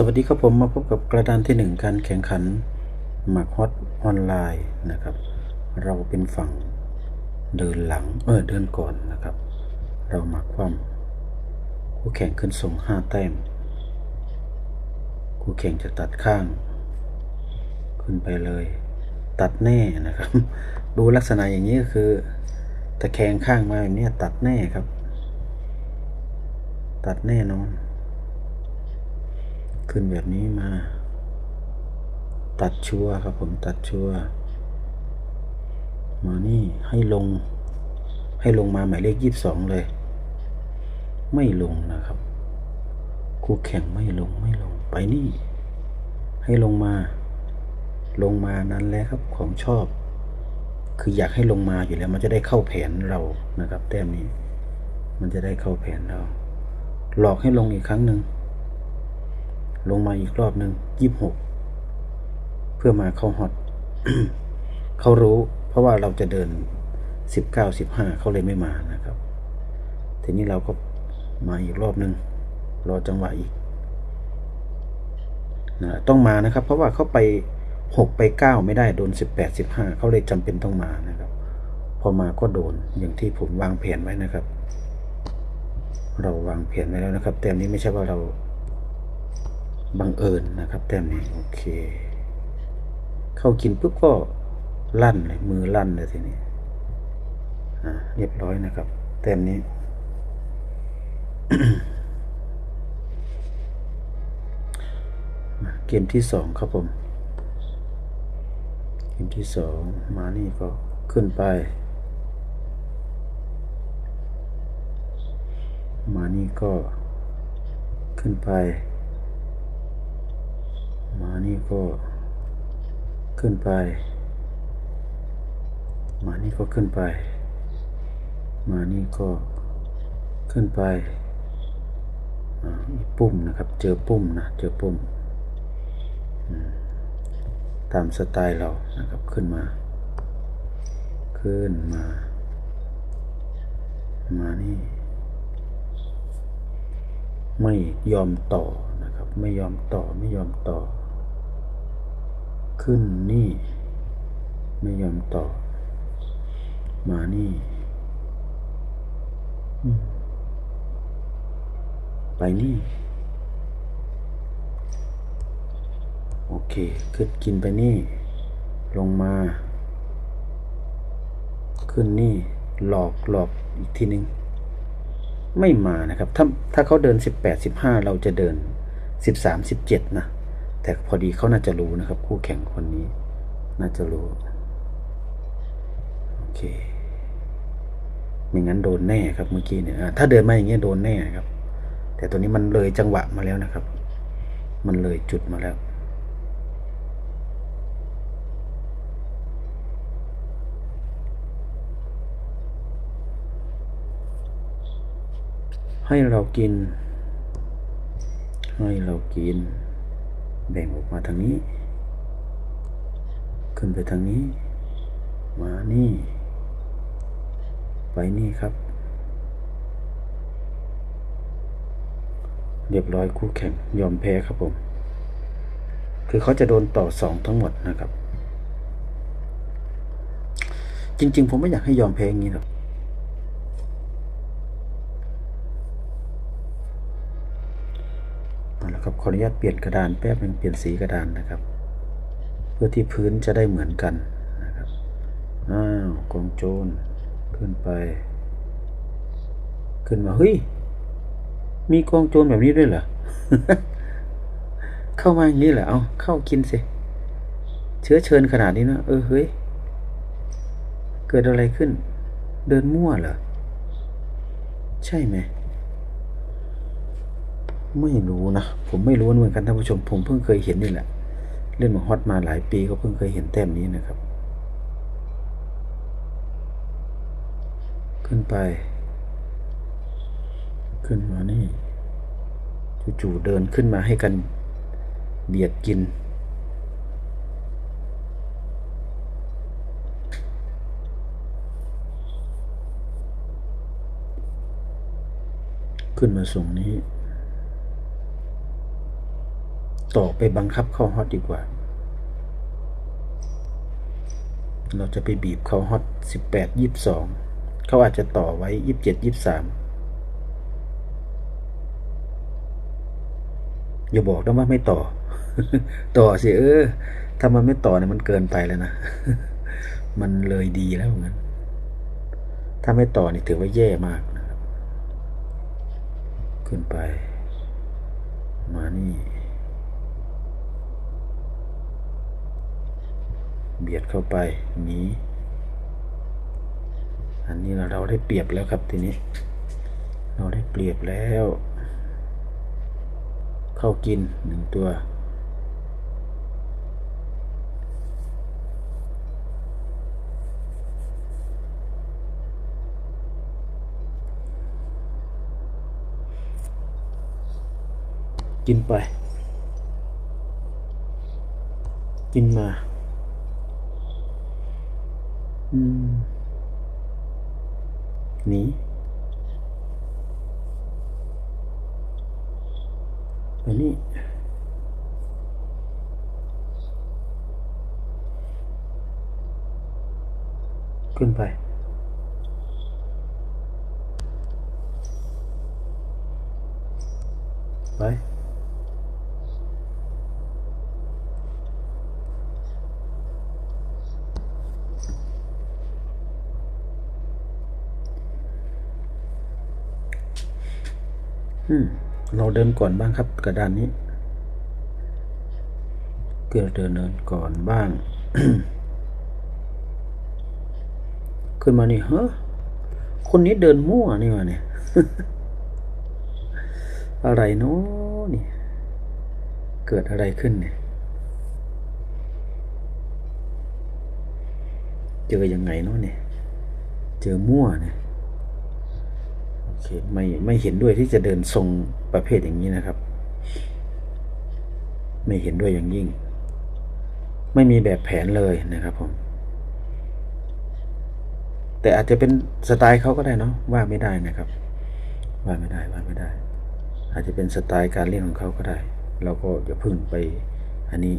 สวัสดีครับผมมาพบกับกระดานที่หนึ่งการแข่งขันหมากฮอตออนไลน์นะครับ เราเป็นฝั่งเดินหลังเออเดินก่อนนะครับ เราหมากคว่ำคู่แข่งขึ้นส่งห้าแต้ม คู่แข่งจะตัดข้าง ขึ้นไปเลย ตัดแน่นะครับ ดูลักษณะอย่างนี้ก็คือตะแคงข้างมาแบบนี้ตัดแน่ครับ ตัดแน่นอน ขึ้นแบบนี้มา ตัดชัวร์ครับผมตัดชัวร์มานี่ให้ลง ให้ลงมาหมายเลขยี่สิบสองเลย ไม่ลงนะครับคู่แข่งไม่ลงไม่ลงไปนี่ ให้ลงมา ลงมานั้นแหละครับของชอบ คืออยากให้ลงมาอยู่แล้ว มันจะได้เข้าแผนเรานะครับ แต้มนี้ มันจะได้เข้าแผนเรา หลอกให้ลงอีกครั้งหนึ่ง ลงมาอีกรอบหนึ่งยี่หกเพื่อมาเข้าฮอตเขารู้ เพราะว่าเราจะเดินสิบเก้าสิบห้าเขาเลยไม่มานะครับ ทีนี้เราก็มาอีกรอบหนึ่งรอจังหวะอีกนะต้องมานะครับ เพราะว่าเขาไปหกไปเก้าไม่ได้โดนสิบแปดสิบห้าเขาเลยจำเป็นต้องมานะครับ พอมาก็โดนอย่างที่ผมวางแผนไว้นะครับ เราวางแผนไว้แล้วนะครับ แต่นี้ไม่ใช่ว่าเรา บังเอิญนะครับแต้มนี้โอเค เข้ากินปุ๊บก็ลั่นเลยมือลั่นเลยทีนี้อ่าเรียบร้อยนะครับ แต้มนี้เกมที่สองครับผมเกมที่สองมานี่ก็ขึ้นไป มานี่ก็ขึ้นไป มานี่ก็ขึ้นไป มานี่ก็ขึ้นไป มานี่ก็ขึ้นไปอีปุ่มนะครับ เจอปุ่มนะ เจอปุ่มอืมตามสไตล์เรานะครับ ขึ้นมา ขึ้นมา มานี่ ไม่ยอมต่อนะครับ ไม่ยอมต่อ ไม่ยอมต่อ ขึ้นนี่ ไม่ยอมต่อ มานี่ ไปนี่ โอเค ขึ้นกินไปนี่ ลงมา ขึ้นนี่ หลอกหลอกอีกทีหนึ่งไม่มานะครับ ถ้าถ้าเขาเดินสิบแปดสิบห้าเราจะเดินสิบสามสิบเจ็ดนะ แต่พอดีเขาน่าจะรู้นะครับ คู่แข่งคนนี้ น่าจะรู้ โอเคไม่งั้นโดนแน่ครับเมื่อกี้เนี่ยถ้าเดินมาอย่างเงี้ยโดนแน่ครับ แต่ตัวนี้มันเลยจังหวะมาแล้วนะครับ มันเลยจุดมาแล้วให้เรากิน ให้เรากิน แบ่งออกมาทางนี้ ขึ้นไปทางนี้ มานี่ ไปนี่ครับ เรียบร้อยคู่แข่งยอมแพ้ครับผม คือเขาจะโดนต่อสองทั้งหมดนะครับ จริง ๆ ผมไม่อยากให้ยอมแพ้อย่างนี้หรอก ขออนุญาตเปลี่ยนกระดานแป๊บหนึงเปลี่ยนสีกระดานนะครับ เพื่อที่พื้นจะได้เหมือนกันนะครับอ้าวกองโจรขึ้นไป ขึ้นมาเฮ้ยมีกองโจรแบบนี้ด้วยเหรอเข้ามาอย่างนี้เหรอเอาเข้ากินสิเชื้อเชิญขนาดนี้นะเออเฮ้ยเกิดอะไรขึ้น เดินมั่วเหรอใช่ไหม ไม่รู้นะ ผมไม่รู้เหมือนกันท่านผู้ชม ผมเพิ่งเคยเห็นนี่แหละ เล่นหมาฮอตมาหลายปีก็เพิ่งเคยเห็นแต้มนี้นะครับ ขึ้นไป ขึ้นมานี่จู่ๆเดินขึ้นมาให้กันเบียดกิน ขึ้นมาส่งนี้ ต่อไปบังคับเข้าฮอตดีกว่า เราจะไปบีบเขาฮอตสิบแปดยี่สิบสองเขาอาจจะต่อไว้ยี่สิบเจ็ดยี่สิบสามอย่าบอกนะว่าไม่ต่อ ต่อสิเออ ถ้ามันไม่ต่อเนี่ยมันเกินไปแล้วนะ มันเลยดีแล้วงั้น ถ้าไม่ต่อนี่ถือว่าแย่มากนะครับ ขึ้นไป มานี่ บียดเข้าไปหนีอันนี้เราได้เปรียบแล้วครับทีนี้ เราได้เปรียบแล้ว เข้ากินหนึ่งตัว กินไป กินมา นีอันนี้ขึ้นไป ไป เราเดินก่อนบ้างครับ กระดานนี้เกิดเดินเดินก่อนบ้าง ขึ้นมานี่เฮ้อคนนี้เดินมั่วนี่วะเนี่ย อะไรเนาะนี่ เกิดอะไรขึ้นเนี่ย เจอยังไงเนาะเนี่ย เจอมั่วเนี่ย เคไม่ไม่เห็นด้วยที่จะเดินทรงประเภทอย่างนี้นะครับ ไม่เห็นด้วยอย่างยิ่ง ไม่มีแบบแผนเลยนะครับผมแต่อาจจะเป็นสไตล์เขาก็ได้เนาะว่าไม่ได้นะครับ ว่าไม่ได้ว่าไม่ได้ อาจจะเป็นสไตล์การเล่นของเขาก็ได้ เราก็อย่าพึ่งไปอันนี้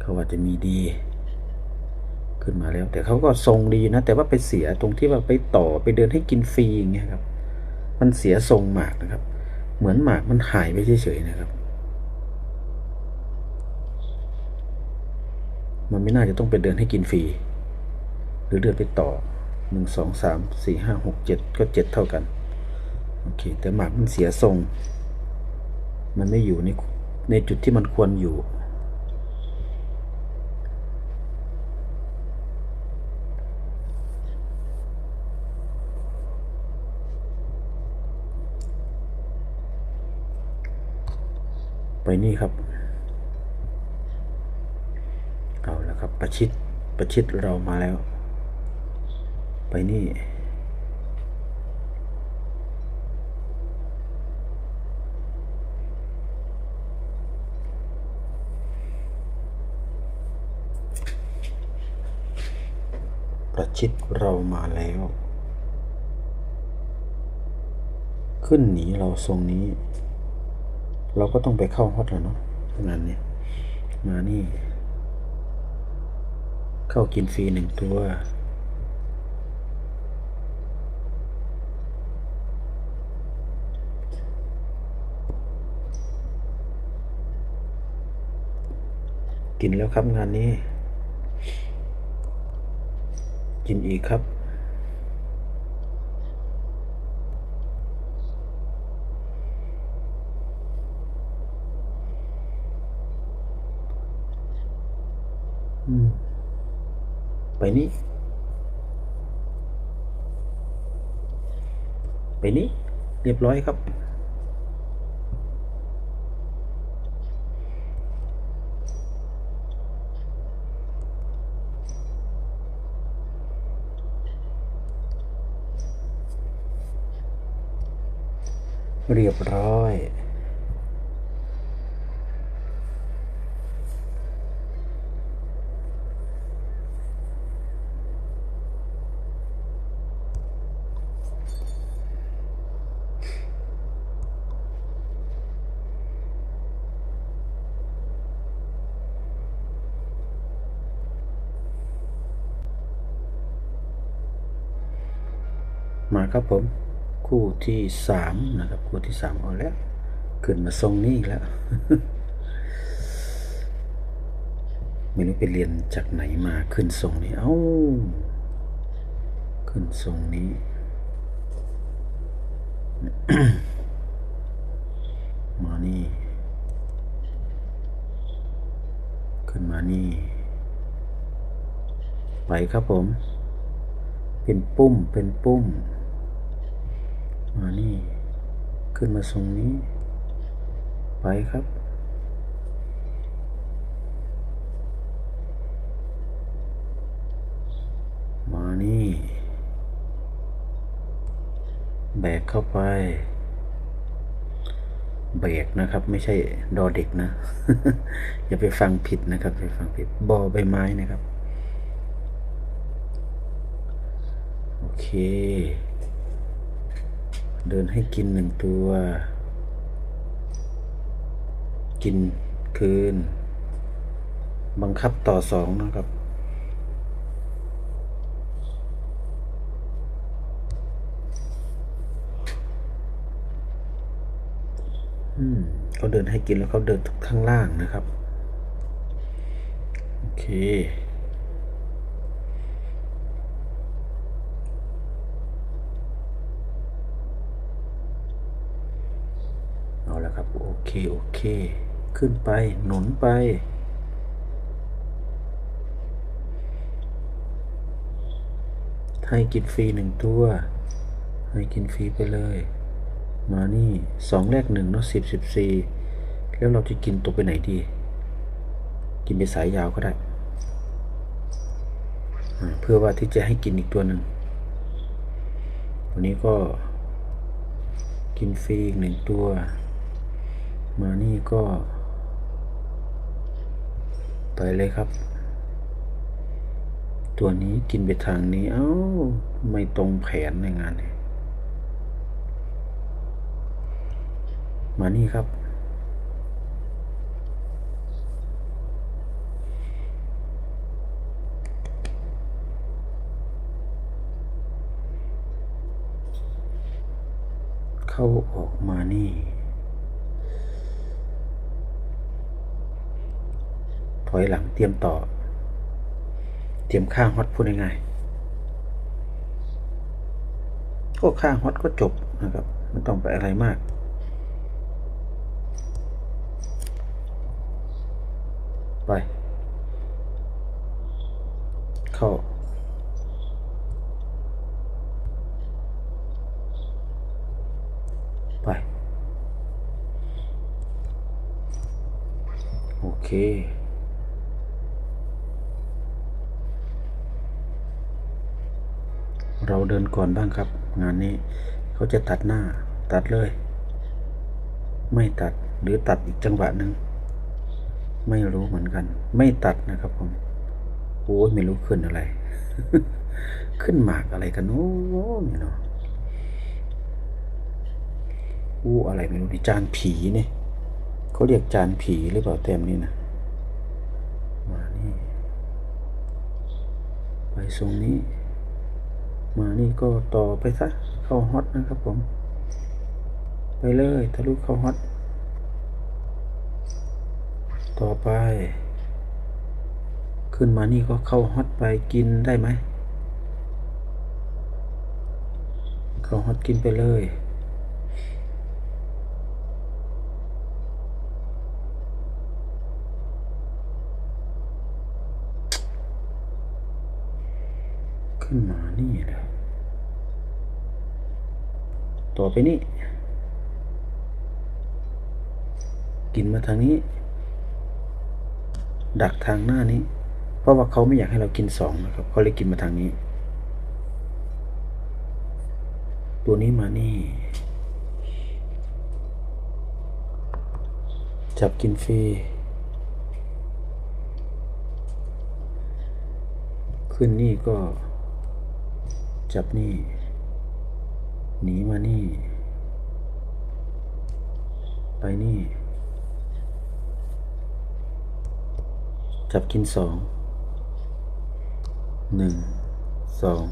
เขาอาจจะมีดี ขึ้นมาแล้ว แต่เขาก็ทรงดีนะ แต่ว่าไปเสียตรงที่ว่าไปต่อไปเดินให้กินฟรีอย่างเงี้ยครับ มันเสียทรงหมากนะครับ เหมือนหมากมันหายไปเฉยๆนะครับ มันไม่น่าจะต้องไปเดินให้กินฟรีหรือเดินไปต่อหนึ่งสองสามสี่ห้าหกเจ็ดก็เจ็ดเท่ากันโอเคแต่หมากมันเสียทรง มันไม่อยู่ในในจุดที่มันควรอยู่ ไปนี่ครับ เอาแล้วครับประชิดประชิดเรามาแล้ว ไปนี่ประชิดเรามาแล้ว ขึ้นหนีเราทรงนี้ เราก็ต้องไปเข้าฮอตแล้วเนาะงานนี้มานี่ เข้ากินฟรีหนึ่งตัว กินแล้วครับงานนี้ กินอีกครับ อืม ไป นี่ไปนี่เรียบร้อยครับเรียบร้อย มาครับผม คู่ที่สามนะครับ คู่ที่สามเอาแล้ว ขึ้นมาทรงนี้แล้ว ไม่รู้ไปเรียนจากไหนมาขึ้นทรงนี้ เอ้า ขึ้นทรงนี้มานี่ ขึ้นมานี่ ไปครับผม เป็นปุ้มเป็นปุ้ม มานี่ ขึ้นมาทรงนี้ ไปครับ มานี่ แบกเข้าไป เบรกนะครับ ไม่ใช่ดอเด็กนะ อย่าไปฟังผิดนะครับอย่าไปฟังผิด บอใบไม้นะครับ โอเค เดินให้กินหนึ่งตัว กินคืน บังคับต่อสองนะครับ อืมเขาเดินให้กินแล้วเขาเดินข้างล่างนะครับ โอเค เอาละครับ โอเคโอเค ขึ้นไปหนุนไป ให้กินฟรีหนึ่งตัว ให้กินฟรีไปเลย มานี่สองแรกหนึ่งเนาะสิบสิบสี่แล้วเราจะกินตัวไปไหนดี กินไปสายยาวก็ได้ เพื่อว่าที่จะให้กินอีกตัวหนึ่งวันนี้ก็กินฟรีอีกหนึ่งตัว มานี่ก็ไปเลยครับ ตัวนี้กินไปทางนี้ เอ้า ไม่ตรงแผนในงานเนี่ยมานี่ครับ เข้าออกมานี่ อยหลังเตรียมต่อ เตรียมข้างฮอตพูดง่ายๆก็ข้างฮอตก็จบนะครับไม่ต้องไปอะไรมากไป เข้า ไป โอเค เราเดินก่อนบ้างครับ งานนี้เขาจะตัดหน้าตัดเลย ไม่ตัดหรือตัดอีกจังหวะหนึ่งไม่รู้เหมือนกัน ไม่ตัดนะครับผมโอ้ยไม่รู้ขึ้นอะไร ขึ้นหมากอะไรกันโน้เนี่ยเนาะอู้อะไรไม่รู้นี่จานผีเนี่ยเขาเรียกจานผีหรือเปล่าเต็มนี่นะมานี่ไปทรงนี้ มานี่ก็ต่อไปซะเข้าฮอตนะครับผม ไปเลยทะลุเข้าฮอตต่อไป ขึ้นมานี่ก็เข้าฮอตไปกินได้ไหมเข้าฮอตกินไปเลย ขึ้นมานี่แหละต่อไปนี่กินมาทางนี้ ดักทางหน้านี้ เพราะว่าเขาไม่อยากให้เรากินสองนะครับเขาเลยกินมาทางนี้ ตัวนี้มานี่ จับกินฟรีขึ้นนี่ก็ จับนี่ หนีมานี่ ไปนี่ จับกินสอง หนึ่ง สอง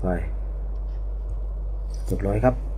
ไปจบร้อยครับ